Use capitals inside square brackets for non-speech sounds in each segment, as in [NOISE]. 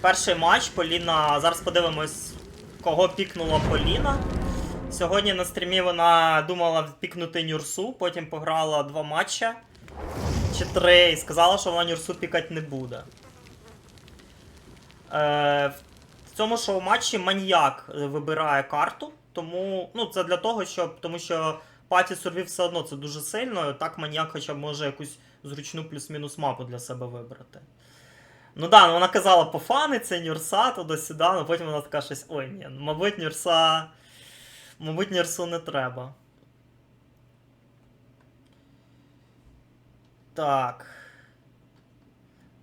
Перший матч Поліна. Зараз подивимось, кого пікнула Поліна. Сьогодні на стрімі вона думала пікнути Нюрсу, потім пограла два матча чи три і сказала, що вона Нюрсу пікати не буде. Е, в цьому шоу-матчі маньяк вибирає карту, тому ну, це для того, щоб. Тому що паті сурвів все одно це дуже сильно, так маньяк хоча б може якусь зручну плюс-мінус мапу для себе вибрати. Ну да, ну вона казала пофани, це Нюрса, туди-сюди, але потім вона така щось. Ой, ні, ну, мабуть, Нюрса. Мабуть, Нюрсу не треба. Так.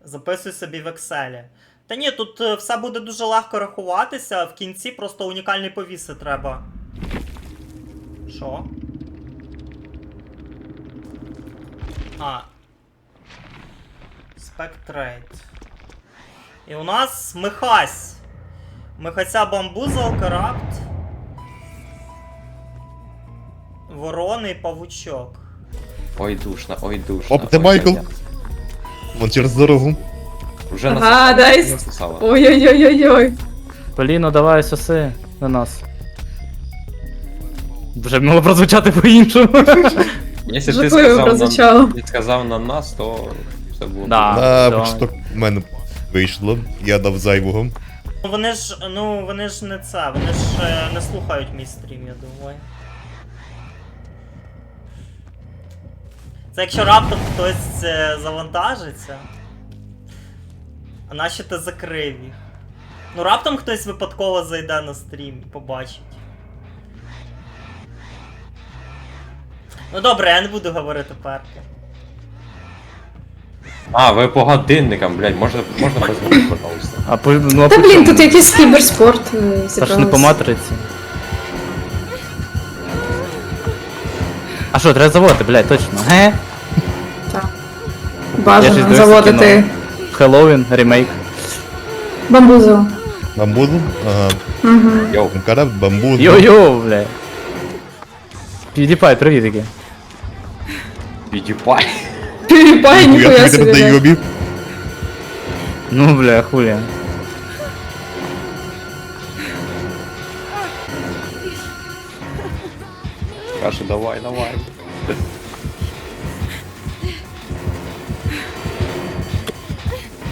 Записуй собі в Excel. Та ні, тут е, все буде дуже легко рахуватися, в кінці просто унікальні повіси треба. Що? А. Спектрейт. І у нас Михась. Михася бамбузол, карапт. Ворони і павучок. Ой, душно, ой, душно. Оп, ти ой, Майкл. я- Вон через дорогу. Уже Ага, насосала, дай. насосала. Ой-ой-ой-ой-ой. Поліно, давай соси на нас. Вже б могло прозвучати по-іншому. [LAUGHS] Якщо ти Жахливо сказав, на, прозвучало. ти сказав на нас, то все було. Да. А, да. що в мене вийшло. Я дав зайвого. Вони ж, ну вони ж не це, вони ж е, не слухають мій стрім, я думаю. Це якщо раптом хтось е, завантажиться. А наші ти закрив їх. Ну раптом хтось випадково зайде на стрім і побачить. Ну добре, я не буду говорити перки. А, ви по годинникам, блядь, можна, можна без мене, пожалуйста. А по, ну, а Та блін, тут якийсь кіберспорт е, Та ж не зібрався. по матриці. А що, треба заводити, блядь, точно. Ге? Так. Я ж Бажано дивився заводити Хеллоуін, ремейк. бамбузу. Бамбузл. Ага. Йоу, Караб, бамбузл. Йо-йо, блядь. PewDiePie, привіт який. PewDiePie. Піріпай, Я ніхуя тобі собі. не да. йобі. Ну, бля, хулі. Каже, давай, давай.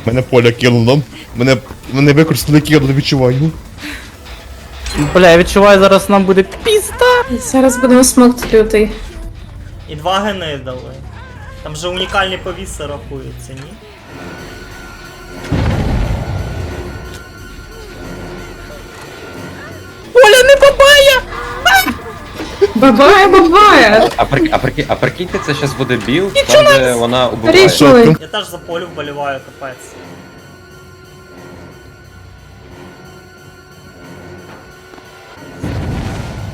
Мене поля кинуло. Мене, мене використали кинуло, відчуваю. Бля, я відчуваю, зараз нам буде пізда. Зараз будемо смокт лютий. І два гени дали. Там же унікальні повіси рахуються, ні? Оля не бабає! Бабая, бабая! А, прик, а, прики, а прикиньте, це зараз буде білд, там де вона убиває. Рішили. Я теж за полю вболіваю, капець.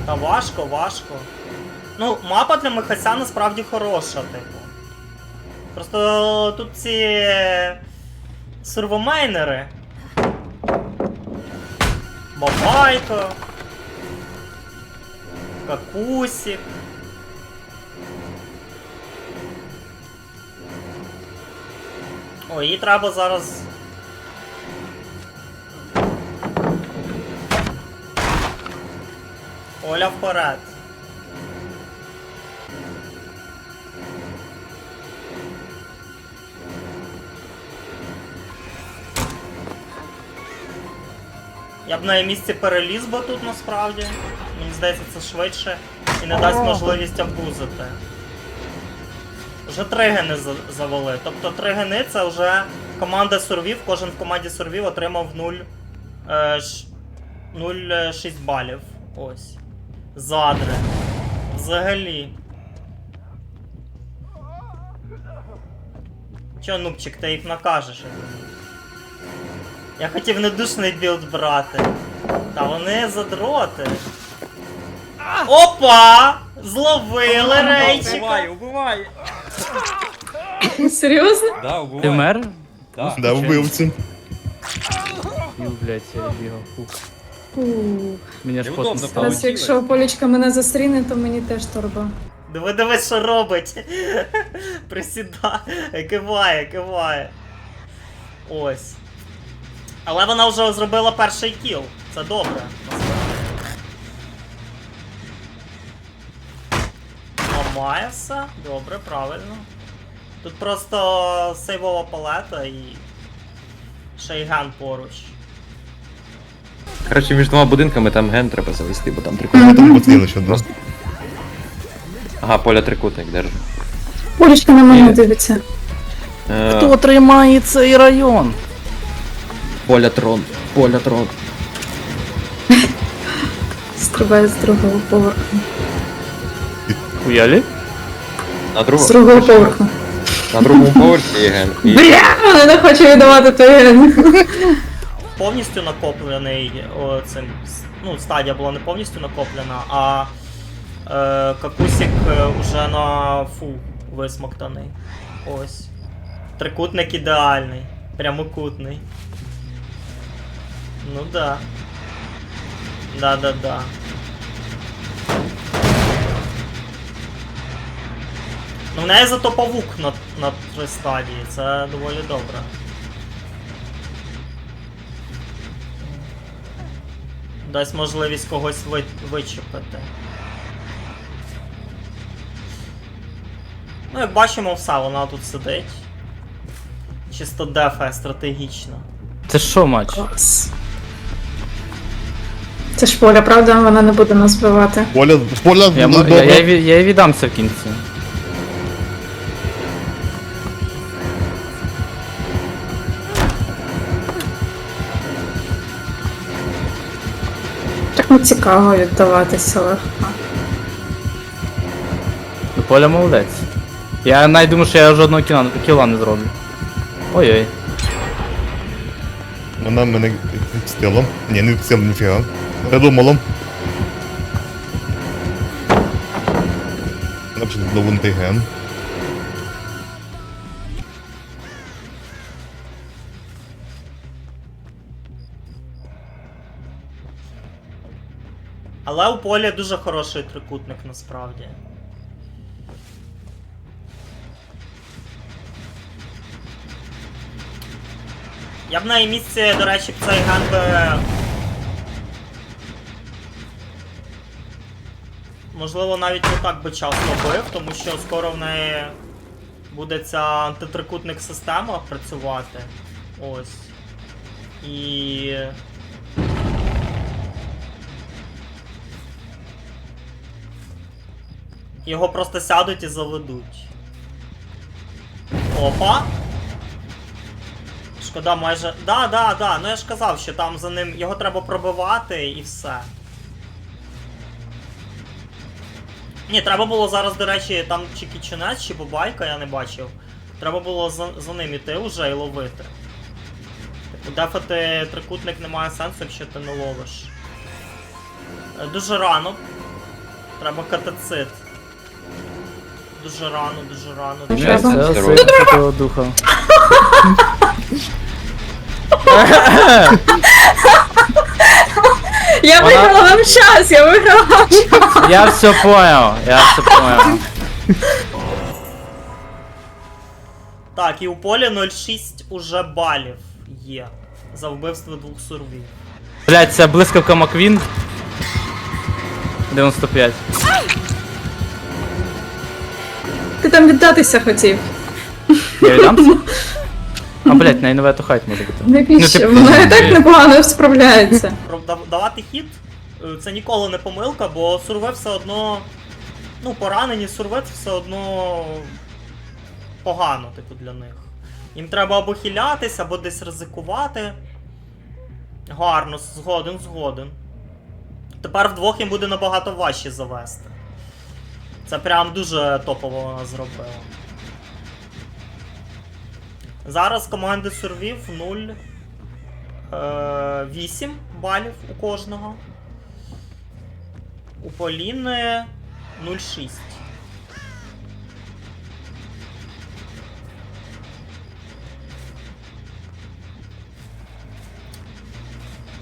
Та важко, важко. Ну, мапа для Михася насправді хороша, типу. Просто тут ці сервомейнери. Бабайко. Какусік. О, їй треба зараз. Оля вперед. Я б на її місці переліз би тут насправді. Мені здається, це швидше і не дасть можливість абузити. Вже три гени завели. Тобто три гени це вже команда сурвів, кожен в команді сурвів отримав 0, е, 0,6 балів. Ось. Задри. Взагалі. Чо, нубчик, ти їх накажеш? Я хотів недушний білд брати. Та вони задроти. Опа! Зловили рейчика! убивай! убивай! Серйозно? Да, Ти убивай. вмер? Да. Да, вбивці. Ю, блядь, я бігав. Фух. Ух. Мені аж Неудобно пот. Якщо Полічка мене застріне, то мені теж торба. Диви, диви, що робить. Присідає, киває, киває. Ось. Але вона вже зробила перший кіл. Це добре. Ламає все. Добре, правильно. Тут просто сейвова палета і. Шейган поруч. Коротше, між двома будинками там ген треба завести, бо там трикутник. там поцілили ще одразу. Ага, поля трикутник держи. Полічка на мене Ні. дивиться. Е, Хто тримає цей район? Поля трон. Поля трон. Стрибає з другого поверху. Хуялі? На, З другу, другого поверху. на другому поверсі є ген. І Бля, я не хочу віддавати той ген. повністю накоплений о, цим. с- Ну, стадія була не повністю накоплена, а е, какусік е, уже на фу висмоктаний. Ось. Трикутник ідеальний. Прямокутний. Ну да. Да-да-да. Ну, в неї зато павук на, на три стадії, це доволі добре. Дасть можливість когось ви... вичепити. Ну, як бачимо, все, вона тут сидить. Чисто дефе стратегічно. Це що матч? Клас. Це ж поля, правда, вона не буде нас вбивати. Поля, поля, Я, ну, м- я, я, добре. я їй віддамся в кінці. Так не цікаво віддаватися легко. Ну, Поля молодець. Я навіть думаю, що я жодного кіла, кіла не зроблю. Ой-ой. Вона мене відстила. Ні, не відстила, ніфіга. Придумала. Вона вже здобунутий ген. Але у полі дуже хороший трикутник насправді. Я б на її місці, до речі, б цей ген би... Можливо, навіть не так би часто бив, тому що скоро в неї буде ця антитрикутник система працювати. Ось. І. Його просто сядуть і заведуть. Опа. Шкода, майже. Да, да, да. Ну я ж казав, що там за ним його треба пробивати і все. Ні, треба було зараз, до речі, там чи кіченець, чи бабайка, я не бачив. Треба було за, за ним іти вже і ловити. Типу, дефати трикутник немає сенсу, якщо ти не ловиш. Е, Дуже рано. Треба катацит. Дуже рано, дуже рано. Ну, Дуже... сила Святого Духа. [LAUGHS] Я Вона- виграла вам час, я виграла вам час. Я все понял, я все понял. Так, і у полі 0,6 уже балів є. За вбивство двох сурвів. Блять, це блискавка Маквін. 95. Ти там віддатися хотів. Я віддамся? [LAUGHS] А, блять, на інновату хайт може бути. Навіщо? Ну, Вона і так непогано справляється. Дав- Давати хід е, це ніколи не помилка, бо сурве все одно. Ну, поранені сурве це все одно погано, типу, для них. Їм треба або хилятись, або десь ризикувати. Гарно, згоден, згоден. Тепер вдвох їм буде набагато важче завести. Це прям дуже топово вона зробила. Зараз команди сурвів 0. Е, 8 балів у кожного. У Поліни 0,6.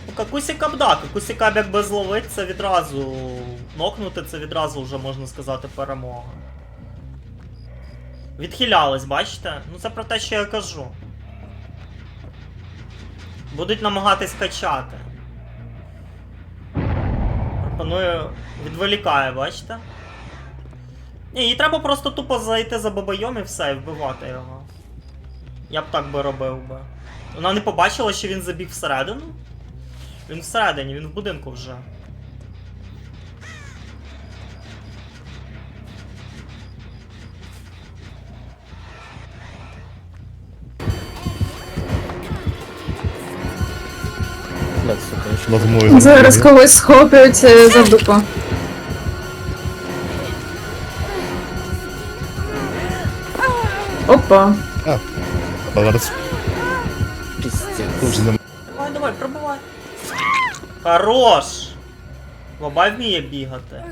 У Какусіка б да, Какусіка б якби зловить, це відразу. Нокнути це відразу вже можна сказати перемога. Відхилялись, бачите? Ну це про те, що я кажу. Будуть намагатись качати. Пропоную. Відволікає, бачите? Ні, їй треба просто тупо зайти за бабайом і все, і вбивати його. Я б так би робив би. Вона не побачила, що він забіг всередину? Він всередині, він в будинку вже. Змові. Зараз когось схоплять е, за дупу. Опа. А, зараз нема. Давай, давай, пробувай. Хорош! Бабай вміє бігати.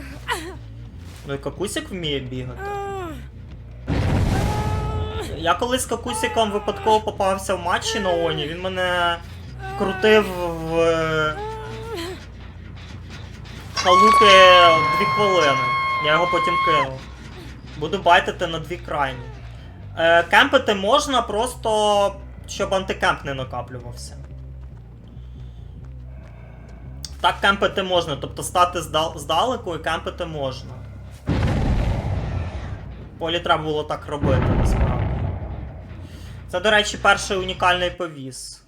Ну і какусик вміє бігати. Я колись з какусиком випадково попався в матчі на Оні, він мене крутив в е, халупі дві хвилини. Я його потім кинув. Буду байтити на дві крайні. Е, кемпити можна просто, щоб антикемп не накаплювався. Так кемпити можна, тобто стати здалеку і кемпити можна. Полі треба було так робити, насправді. Це, до речі, перший унікальний повіс.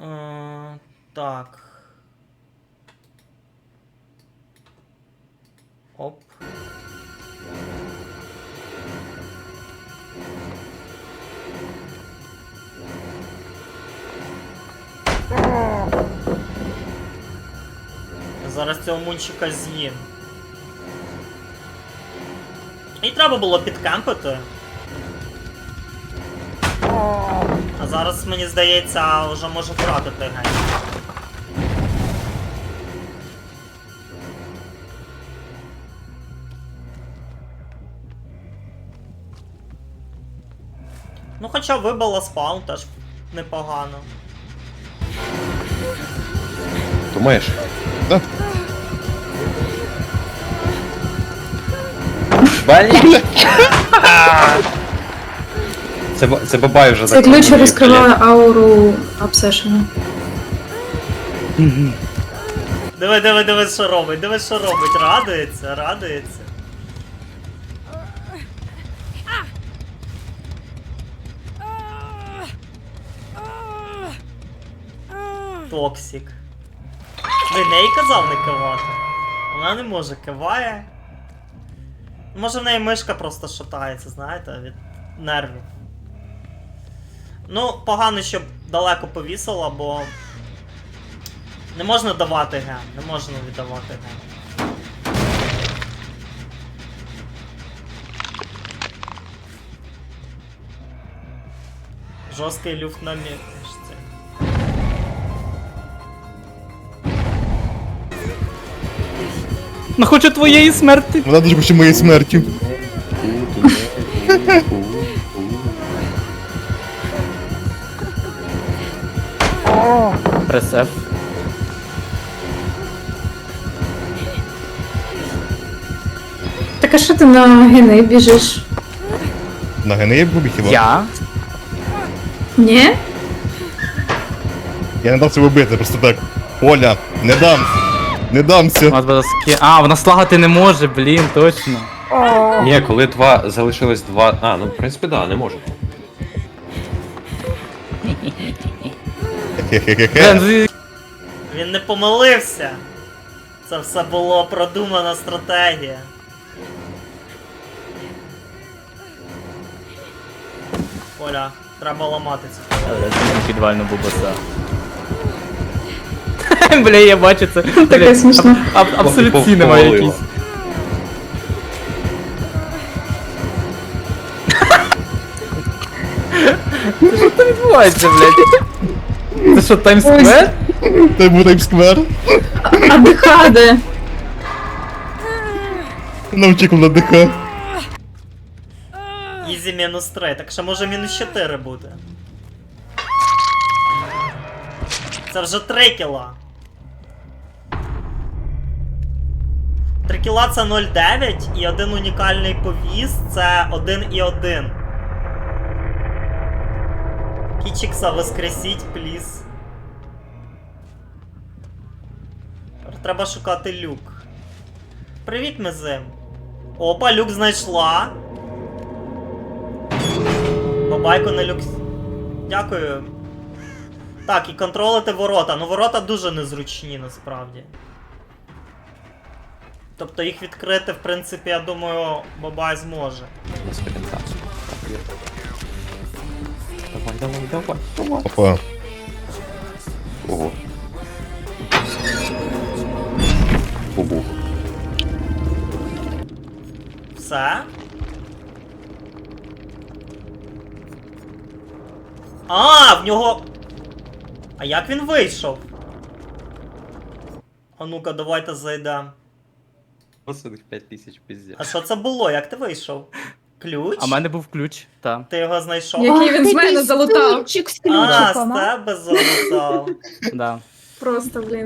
Е, так. Оп. Зараз цього мунчика з'їм. І треба було підкемпити. А зараз, мені здається, вже може втратити геть. Ну, хоча вибила спаун теж непогано. Думаєш? Да. Блін! [LAUGHS] Це, ба- це бабай вже Цей ключ закрутив, розкриває ауру обсешена. Диви, диви, диви, що робить, диви, що робить. Радується, радується. Токсік. Ви неї казав не кивати. Вона не може киває. Може в неї мишка просто шатається, знаєте, від нервів. Ну, погано, щоб далеко повісила, бо не можна давати ген, не можна віддавати ген. Жорсткий люфт на мішці. Ну хочу твоєї смерті. Вона дуже хоче моєї смерті. Прес F. Так а що ти на гени біжиш? На гени є побіг хіба? Я? Ні? Я не дав себе вбити, просто так. Оля, не дам. Не У дамся. нас ски... А, вона слагати не може, блін, точно. Ні, коли два залишилось два. А, ну в принципі, да, не можу. Хе-хе-хе. Він не помилився. Це все було продумана стратегія. Оля, треба ламати цю. Підвальну бубаса. [LAUGHS] Бля, я бачу це. Таке [LAUGHS] Бля, смішно. аб- аб- Абсолют Пов- сінема повалила. якийсь. Це що там відбувається, блядь? Це що, Таймсквер? Це був таймсквер. А дихаде. Навчиком на ДК. Ізі мінус 3, так що може мінус 4 буде. Це вже 3 кіла. 3 кіла це 0,9 і один унікальний повіз це 1 і 1. Кічикса воскресіть, пліз. Треба шукати люк. Привіт, Мезем. Опа, люк знайшла. Бабайко на люк. Дякую. Так, і контролити ворота. Ну ворота дуже незручні насправді. Тобто їх відкрити, в принципі, я думаю, Бабай зможе. Давай, давай, давай, давай. Опа. Ого. Бубу. Все. А, в нього. А як він вийшов? А ну-ка, давайте зайдемо. Посадих 5 тисяч піздя. А що це було? Як ти вийшов? Ключ? А в мене був ключ, так. Ти його знайшов? Який він з мене залутав. Стульчик з А, з ключиком, а? тебе залутав. Да. Просто, блін.